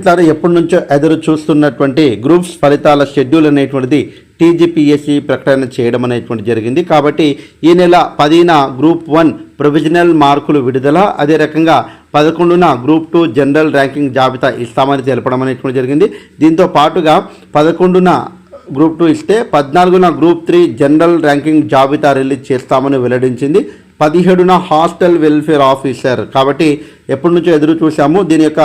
మిత్రులారా ఎప్పటి నుంచో ఎదురు చూస్తున్నటువంటి గ్రూప్స్ ఫలితాల షెడ్యూల్ అనేటువంటిది టీజీపీఎస్సీ ప్రకటన చేయడం అనేటువంటి జరిగింది. కాబట్టి ఈ నెల పదిన గ్రూప్ వన్ ప్రొవిజనల్ మార్కులు విడుదల అదే రకంగా పదకొండున గ్రూప్ టూ జనరల్ ర్యాంకింగ్ జాబితా ఇస్తామని తెలపడం అనేటువంటి జరిగింది. దీంతో పాటుగా పదకొండున గ్రూప్ టూ ఇస్తే పద్నాలుగున గ్రూప్ త్రీ జనరల్ ర్యాంకింగ్ జాబితా రిలీజ్ చేస్తామని వెల్లడించింది. పదిహేడున హాస్టల్ వెల్ఫేర్ ఆఫీసర్. కాబట్టి ఎప్పటి నుంచో ఎదురు చూసాము దీని యొక్క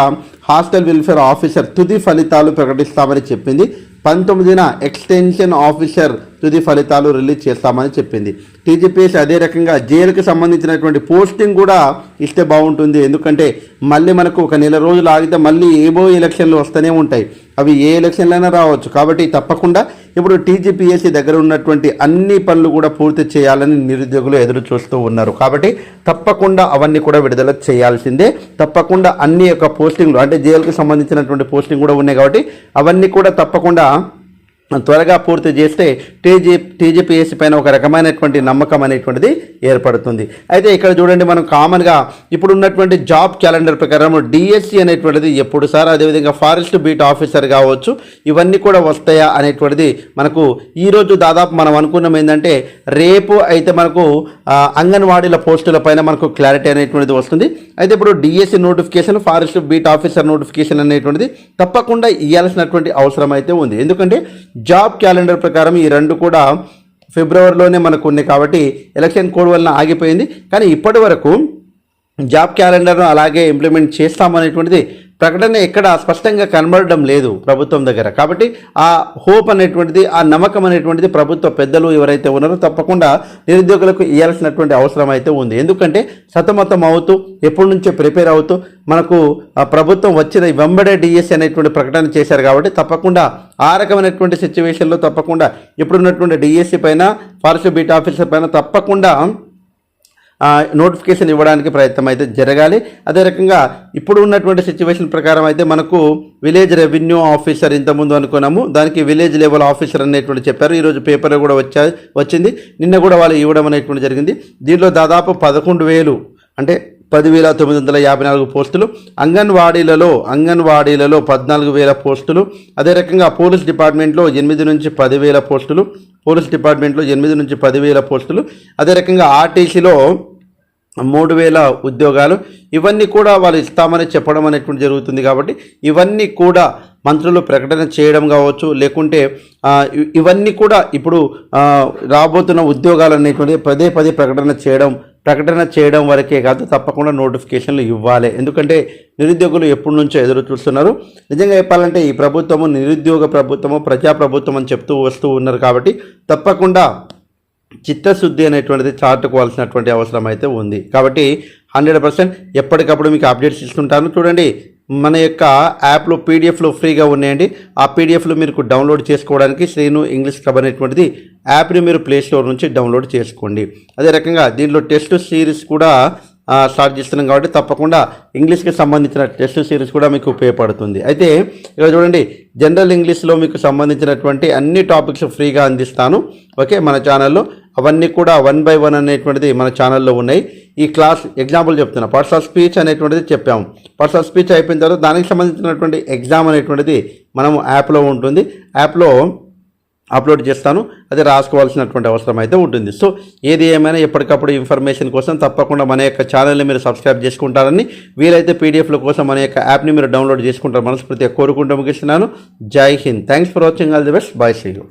హాస్టల్ వెల్ఫేర్ ఆఫీసర్ తుది ఫలితాలు ప్రకటిస్తామని చెప్పింది. పంతొమ్మిదిన ఎక్స్టెన్షన్ ఆఫీసర్ తుది ఫలితాలు రిలీజ్ చేస్తామని చెప్పింది. టీజీపీఎస్ అదే రకంగా జైలుకి సంబంధించినటువంటి పోస్టింగ్ కూడా ఇస్తే బాగుంటుంది. ఎందుకంటే మళ్ళీ మనకు ఒక నెల రోజులు ఆగితే మళ్ళీ ఏవో ఎలక్షన్లు వస్తూనే ఉంటాయి. అవి ఏ ఎలక్షన్లైనా రావచ్చు. కాబట్టి తప్పకుండా ఇప్పుడు టీజీపీఎస్సీ దగ్గర ఉన్నటువంటి అన్ని పనులు కూడా పూర్తి చేయాలని నిరుద్యోగులు ఎదురు చూస్తూ ఉన్నారు. కాబట్టి తప్పకుండా అవన్నీ కూడా విడుదల చేయాల్సిందే. తప్పకుండా అన్ని యొక్క పోస్టింగ్లు అంటే జైలుకు సంబంధించినటువంటి పోస్టింగ్ కూడా ఉన్నాయి కాబట్టి అవన్నీ కూడా తప్పకుండా త్వరగా పూర్తి చేస్తే టీజీ టీజీపీఎస్సీ పైన ఒక రకమైనటువంటి నమ్మకం అనేటువంటిది ఏర్పడుతుంది. అయితే ఇక్కడ చూడండి మనం కామన్గా ఇప్పుడు ఉన్నటువంటి జాబ్ క్యాలెండర్ ప్రకారం డిఎస్సి అనేటువంటిది ఎప్పుడు సార్? అదేవిధంగా ఫారెస్ట్ బీట్ ఆఫీసర్ కావచ్చు. ఇవన్నీ కూడా వస్తాయా అనేటువంటిది మనకు ఈరోజు దాదాపు మనం అనుకున్నాం ఏంటంటే రేపు అయితే మనకు అంగన్వాడీల పోస్టుల పైన మనకు క్లారిటీ అనేటువంటిది వస్తుంది. అయితే ఇప్పుడు DSC notification forest beat officer notification అనేటువంటిది తప్పకుండా ఇవ్వాల్సినటువంటి అవసరం అయితే ఉంది. ఎందుకంటే జాబ్ క్యాలెండర్ ప్రకారం ఈ రెండు కూడా ఫిబ్రవరిలోనే మనకు ఉన్నాయి కాబట్టి ఎలక్షన్ కోడ్ వలన ఆగిపోయింది. కానీ ఇప్పటి వరకు జాబ్ క్యాలెండర్ను అలాగే ఇంప్లిమెంట్ చేస్తామనేటువంటిది ప్రకటన ఎక్కడ స్పష్టంగా కనబడడం లేదు ప్రభుత్వం దగ్గర. కాబట్టి ఆ హోప్ అనేటువంటిది ఆ నమ్మకం అనేటువంటిది ప్రభుత్వ పెద్దలు ఎవరైతే ఉన్నారో తప్పకుండా నిరుద్యోగులకు ఇవ్వాల్సినటువంటి అవసరం అయితే ఉంది. ఎందుకంటే సతమతం అవుతూ ఎప్పటి నుంచో ప్రిపేర్ అవుతూ మనకు ఆ ప్రభుత్వం వచ్చిన వెంబడే డిఎస్సి అనేటువంటి ప్రకటన చేశారు కాబట్టి తప్పకుండా ఆ రకమైనటువంటి సిచ్యువేషన్లో తప్పకుండా ఇప్పుడున్నటువంటి డిఎస్సి పైన ఫారెస్ట్ బీట్ ఆఫీసర్ పైన తప్పకుండా నోటిఫికేషన్ ఇవ్వడానికి ప్రయత్నం అయితే జరగాలి. అదే రకంగా ఇప్పుడు ఉన్నటువంటి సిచ్యువేషన్ ప్రకారం అయితే మనకు విలేజ్ రెవెన్యూ ఆఫీసర్ ఇంతకుముందు అనుకున్నాము. దానికి విలేజ్ లెవెల్ ఆఫీసర్ అనేటువంటి చెప్పారు. ఈరోజు పేపర్ కూడా వచ్చా వచ్చింది. నిన్న కూడా వాళ్ళు ఇవ్వడం అనేటువంటి జరిగింది. దీనిలో దాదాపు పదకొండు వేలు అంటే పదివేల తొమ్మిది వందల యాభై నాలుగు పోస్టులు అంగన్వాడీలలో అంగన్వాడీలలో పద్నాలుగు వేల పోస్టులు అదే రకంగా పోలీస్ డిపార్ట్మెంట్లో ఎనిమిది నుంచి పదివేల పోస్టులు పోలీస్ డిపార్ట్మెంట్లో ఎనిమిది నుంచి పదివేల పోస్టులు అదే రకంగా ఆర్టీసీలో మూడు వేల ఉద్యోగాలు. ఇవన్నీ కూడా వాళ్ళు ఇస్తామని చెప్పడం అనేటువంటి జరుగుతుంది కాబట్టి ఇవన్నీ కూడా మంత్రులు ప్రకటన చేయడం కావచ్చు లేకుంటే ఇవన్నీ కూడా ఇప్పుడు రాబోతున్న ఉద్యోగాలు అనేటువంటి పదే పదే ప్రకటన చేయడం ప్రకటన చేయడం వరకే కాదు తప్పకుండా నోటిఫికేషన్లు ఇవ్వాలి. ఎందుకంటే నిరుద్యోగులు ఎప్పటి నుంచో ఎదురు చూస్తున్నారు. నిజంగా చెప్పాలంటే ఈ ప్రభుత్వము నిరుద్యోగ ప్రభుత్వము ప్రజా ప్రభుత్వం అని చెప్తూ వస్తూ ఉన్నారు కాబట్టి తప్పకుండా చిత్తశుద్ధి అనేటువంటిది చాటుకోవాల్సినటువంటి అవసరం అయితే ఉంది. కాబట్టి హండ్రెడ్ పర్సెంట్ ఎప్పటికప్పుడు మీకు అప్డేట్స్ ఇస్తుంటాను. చూడండి మన యొక్క యాప్లో పీడిఎఫ్లు ఫ్రీగా ఉన్నాయండి. ఆ పీడిఎఫ్లు మీరు డౌన్లోడ్ చేసుకోవడానికి శ్రీను ఇంగ్లీష్ క్లబ్ అనేటువంటిది యాప్ని మీరు ప్లే స్టోర్ నుంచి డౌన్లోడ్ చేసుకోండి. అదే రకంగా దీనిలో టెస్ట్ సిరీస్ కూడా స్టార్ట్ చేస్తున్నాం కాబట్టి తప్పకుండా ఇంగ్లీష్కి సంబంధించిన టెస్ట్ సిరీస్ కూడా మీకు ఉపయోగపడుతుంది. అయితే ఇక్కడ చూడండి జనరల్ ఇంగ్లీష్లో మీకు సంబంధించినటువంటి అన్ని టాపిక్స్ ఫ్రీగా అందిస్తాను. ఓకే మన ఛానల్లో అవన్నీ కూడా వన్ బై వన్ అనేటువంటిది మన ఛానల్లో ఉన్నాయి. ఈ క్లాస్ ఎగ్జాంపుల్ చెప్తున్నా. పర్సనల్ స్పీచ్ అనేటువంటిది చెప్పాము. పర్సనల్ స్పీచ్ అయిపోయిన తర్వాత దానికి సంబంధించినటువంటి ఎగ్జామ్ అనేటువంటిది మనము యాప్లో ఉంటుంది. యాప్లో అప్లోడ్ చేస్తాను. అది రాసుకోవాల్సినటువంటి అవసరం అయితే ఉంటుంది. సో ఏది ఏమైనా ఎప్పటికప్పుడు ఇన్ఫర్మేషన్ కోసం తప్పకుండా మన యొక్క ఛానల్ని మీరు సబ్స్క్రైబ్ చేసుకుంటారని వీలైతే పీడిఎఫ్ల కోసం మన యొక్క యాప్ని మీరు డౌన్లోడ్ చేసుకుంటారు మనస్ఫూర్తిగా కోరుకుంటూ ముగిస్తున్నాను. Jai Hind. Thanks for watching. All the best. Bye see. You.